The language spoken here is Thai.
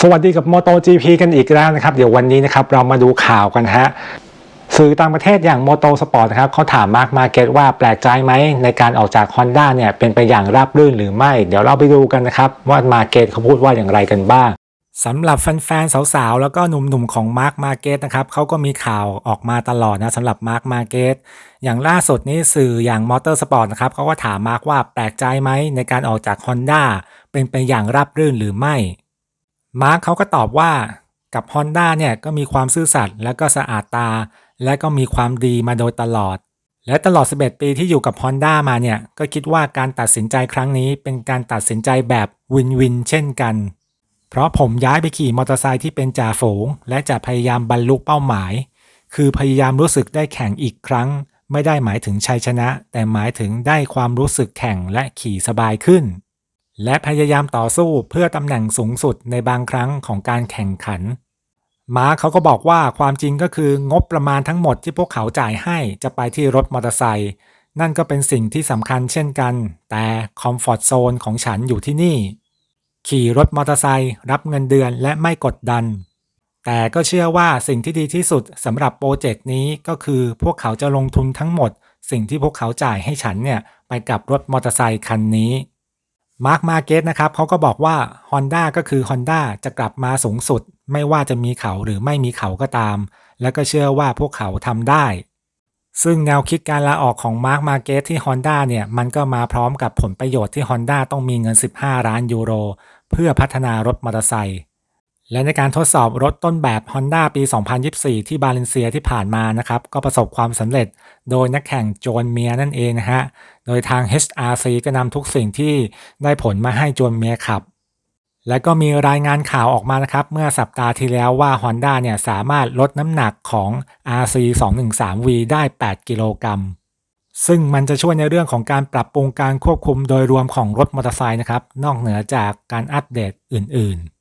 สวัสดีกับ MotoGP กันอีกแล้วนะครับ เดี๋ยววันนี้นะครับเรามาดูข่าวกันฮะสื่อต่างประเทศอย่าง Moto Sport นะครับเขาถามมาร์คมาเก็ตว่าแปลกใจไหมในการออกจาก Honda เนี่ยเป็นไปอย่างราบรื่นหรือไม่ เดี๋ยวเราไปดูกันนะครับ ว่ามาเก็ตเขาพูดว่าอย่างไรกันบ้างสำหรับแฟนๆสาวๆ แล้วก็หนุ่มๆ ของมาร์คมาเก็ตนะครับเขาก็มีข่าวออกมาตลอดนะสำหรับมาร์คมาเก็ตอย่างล่าสุดนี้สื่ออย่าง Motor Sport นะครับเขาก็ถามมาร์คว่าแปลกใจไหมในการออกจาก Honda เป็นไปอย่างราบรื่นหรือไม่ มาร์คเขาก็ตอบว่ากับ Honda เนี่ยก็มีความซื่อสัตย์และก็สะอาดตา และก็มีความดีมาโดยตลอด และตลอด 11 ปีที่อยู่กับ Honda มาเนี่ยก็คิดว่าการตัดสินใจครั้งนี้เป็นการตัดสินใจแบบวินวินเช่นกัน เพราะผมย้ายไปขี่มอเตอร์ไซค์ที่เป็นจ่าฝูง และจะพยายามบรรลุเป้าหมาย คือพยายามรู้สึกได้แข่งอีกครั้ง ไม่ได้หมายถึงชัยชนะ แต่หมายถึงได้ความรู้สึกแข่งและขี่สบายขึ้น และพยายามต่อสู้เพื่อตำแหน่งสูงสุดในบางครั้งของการแข่งขัน มาร์คเขาก็บอกว่าความจริงก็คืองบประมาณทั้งหมดที่พวกเขาจ่ายให้จะไปที่รถมอเตอร์ไซค์นั่นก็เป็นสิ่งที่สำคัญเช่นกัน แต่คอมฟอร์ทโซนของฉันอยู่ที่นี่ ขี่รถมอเตอร์ไซค์รับเงินเดือนและไม่กดดัน แต่ก็เชื่อว่าสิ่งที่ดีที่สุดสำหรับโปรเจกต์นี้ก็คือพวกเขาจะลงทุนทั้งหมด สิ่งที่พวกเขาจ่ายให้ฉันเนี่ยไปกับรถมอเตอร์ไซค์คันนี้ มาร์คมาเก็ตนะครับเขาก็บอกว่า Honda ก็คือ Honda จะกลับมาสูงสุด ไม่ว่าจะมีเขาหรือไม่มีเขาก็ตาม และก็เชื่อว่าพวกเขาทำได้ ซึ่งแนวคิดการลาออกของมาร์คมาเก็ตที่ Honda เนี่ย มันก็มาพร้อมกับผลประโยชน์ที่ Honda ต้องมีเงิน 15 ล้านยูโร เพื่อพัฒนารถมอเตอร์ไซค์ และในการทดสอบรถต้นแบบ Honda ปี 2024 ที่บาเลนเซียที่ผ่านมานะครับ ก็ประสบความสำเร็จโดยนักแข่งโจนเมียนั่นเองนะฮะ โดยทาง HRC ก็นำทุกสิ่งที่ได้ผลมาให้โจนเมียขับ และก็มีรายงานข่าวออกมานะครับ เมื่อสัปดาห์ที่แล้วว่า Honda เนี่ยสามารถลดน้ำหนักของ RC 213V ได้ 8 กิโลกรัมซึ่งมันจะช่วยในเรื่องของการปรับปรุงการควบคุมโดยรวมของรถมอเตอร์ไซค์นะครับ นอกเหนือจากการอัปเดตอื่น ๆ